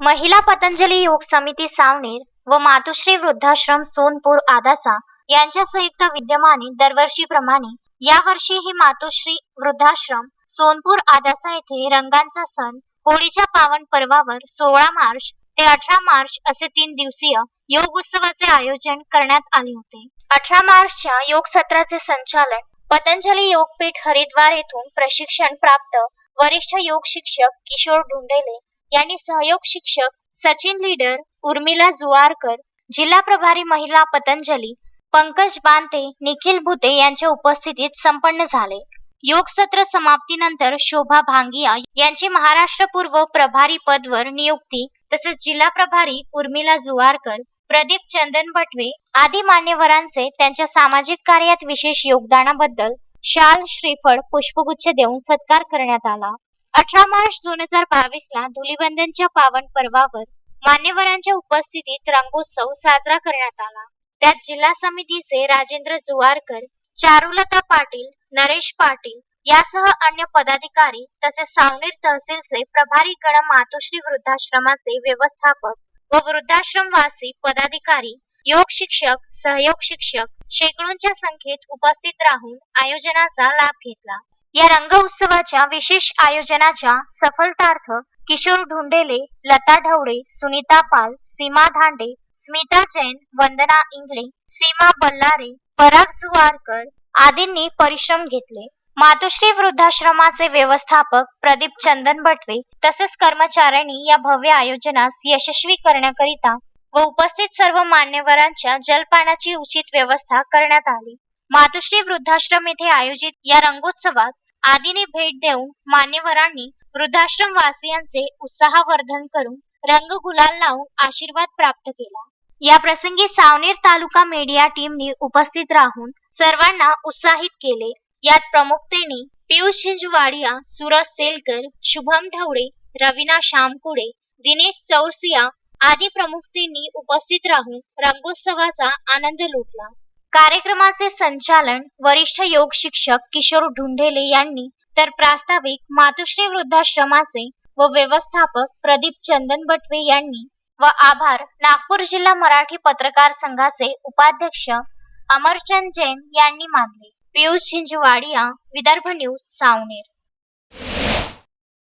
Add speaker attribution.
Speaker 1: महिला पतंजली योग समिती सावनेर व मातोश्री वृद्धाश्रम सोनपूर आदासा यांच्या संयुक्त विद्यमाने दरवर्षीप्रमाणे यावर्षीही मातोश्री वृद्धाश्रम सोनपूर आदासा येथे रंगांचा सण होळीच्या पावन पर्वावर सोळा मार्च ते अठरा मार्च असे तीन दिवसीय योग उत्सवाचे आयोजन करण्यात आले होते. अठरा मार्चच्या योग सत्राचे संचालन पतंजली योगपीठ हरिद्वार येथून प्रशिक्षण प्राप्त वरिष्ठ योग शिक्षक किशोर ढुंढेले यांनी सहयोग शिक्षक सचिन लीडर उर्मिला जुवारकर जिल्हा प्रभारी महिला पतंजली पंकज बांते निखिल भुते यांच्या उपस्थितीत संपन्न झाले. योग सत्र समाप्तीनंतर शोभा भांगिया यांची महाराष्ट्र पूर्व प्रभारी पदवर नियुक्ती तसेच जिल्हा प्रभारी उर्मिला जुवारकर प्रदीप चंदन बटवे आदी मान्यवरांचे त्यांच्या सामाजिक कार्यात विशेष योगदानाबद्दल शाल श्रीफळ पुष्पगुच्छ देऊन सत्कार करण्यात आला. अठरा मार्च दोन हजार बावीस ला धुलीवंदनच्या पावन पर्वावर मान्यवरांच्या उपस्थितीत रंगोत्सव साजरा करण्यात आला. त्यात जिल्हा समितीचे राजेंद्र जुवारकर चारुलता पाटील नरेश पाटील यासह अन्य पदाधिकारी तसेच सावनेर तहसीलचे प्रभारी गण मातोश्री वृद्धाश्रमाचे व्यवस्थापक व वृद्धाश्रमवासी पदाधिकारी योग शिक्षक सहयोग शिक्षक शेकडोंच्या संख्येत उपस्थित राहून आयोजनाचा लाभ घेतला. या रंग उत्सवाच्या विशेष आयोजनाच्या सफलतार्थ किशोर ढुंडेले लता ढवळे सुनीता पाल सीमा धांडे स्मिता जैन वंदना इंगळे सीमा बल्लारे पराग जुवारकर आदींनी परिश्रम घेतले. मातोश्री वृद्धाश्रमाचे व्यवस्थापक प्रदीप चंदन बटवे तसेच कर्मचाऱ्यांनी या भव्य आयोजनास यशस्वी करण्याकरिता व उपस्थित सर्व मान्यवरांच्या जलपानाची उचित व्यवस्था करण्यात आली. मातोश्री वृद्धाश्रम येथे आयोजित या रंगोत्सवात आदीने भेट देऊन मान्यवरांनी वृद्धाश्रम वासियांचे उत्साहवर्धन करून रंग गुलाल लावून आशीर्वाद प्राप्त केला. या प्रसंगी सावनेर तालुका मीडिया टीमनी उपस्थित राहून सर्वांना उत्साहित केले. यात प्रमुखतेने पियुष झिंझवाडिया सुरज सेलकर शुभम ढवळे रवीना शामकुडे दिनेश चौरसिया आदी प्रमुखतेंनी उपस्थित राहून रंगोत्सवाचा आनंद लुटला. कार्यक्रमाचे संचालन वरिष्ठ योग शिक्षक किशोर ढुंढेले यांनी तर प्रास्ताविक मातुश्री वृद्धाश्रमाचे व व्यवस्थापक प्रदीप चंदन बटवे यांनी व आभार नागपूर जिल्हा मराठी पत्रकार संघाचे उपाध्यक्ष अमरचंद जैन यांनी मानले. पियुष झिंझवाडिया विदर्भ न्यूज सावनेर.